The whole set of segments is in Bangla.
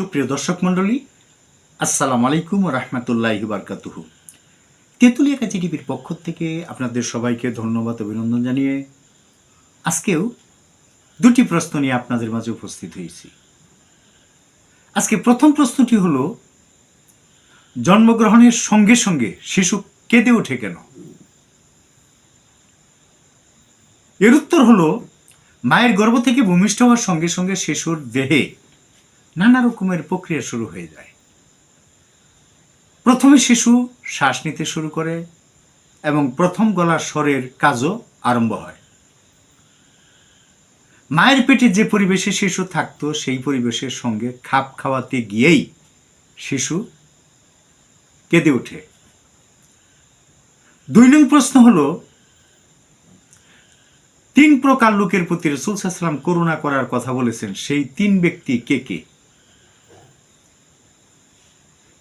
সুপ্রিয় দর্শক মণ্ডলী, আসসালামু আলাইকুম রহমতুল্লাহ বারকাতুহ। তেঁতুলিয়া কাজী টিভির পক্ষ থেকে আপনাদের সবাইকে ধন্যবাদ, অভিনন্দন জানিয়ে আজকেও দুটি প্রশ্ন নিয়ে আপনাদের মাঝে উপস্থিত হয়েছি। আজকে প্রথম প্রশ্নটি হলো, জন্মগ্রহণের সঙ্গে সঙ্গে শিশু কেঁদে ওঠে কেন? এর উত্তর হলো, মায়ের গর্ভ থেকে ভূমিষ্ঠ হওয়ার সঙ্গে সঙ্গে শিশুর দেহে নানা রকমের প্রক্রিয়া শুরু হয়ে যায়। প্রথমে শিশু শ্বাস নিতে শুরু করে এবং প্রথম গলার স্বরের কাজও আরম্ভ হয়। মায়ের পেটে যে পরিবেশে শিশু থাকতো, সেই পরিবেশের সঙ্গে খাপ খাওয়াতে গিয়েই শিশু কেঁদে ওঠে। দুই নং প্রশ্ন হলো, তিন প্রকার লোকের প্রতি রসুল সাল্লাম করুণা করার কথা বলেছেন, সেই তিন ব্যক্তি কে কে?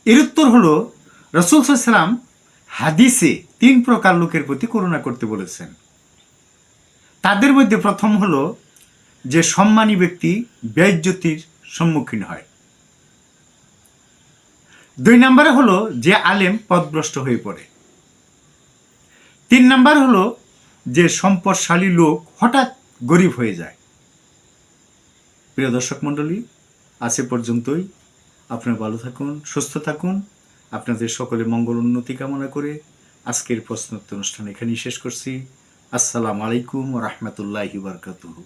এর উত্তর হলো, রসুল সাল্লাম হাদিসে তিন প্রকার লোকের প্রতি করুণা করতে বলেছেন। তাদের মধ্যে প্রথম হলো যে সম্মানী ব্যক্তি ব্যয়জ্যোতির সম্মুখীন হয়। দুই নম্বরে হলো যে আলেম পদভ্রষ্ট হয়ে পড়ে। তিন নাম্বার হলো যে সম্পদশালী লোক হঠাৎ গরিব হয়ে যায়। প্রিয় দর্শক মণ্ডলী, আজ পর্যন্তই। আপনারা ভালো থাকুন, সুস্থ থাকুন। আপনাদের সকলে মঙ্গল উন্নতি কামনা করে আজকের প্রশ্নোত্তর অনুষ্ঠান এখানেই শেষ করছি। আসসালামু আলাইকুম রহমতুল্লাহি বারকাতুহু।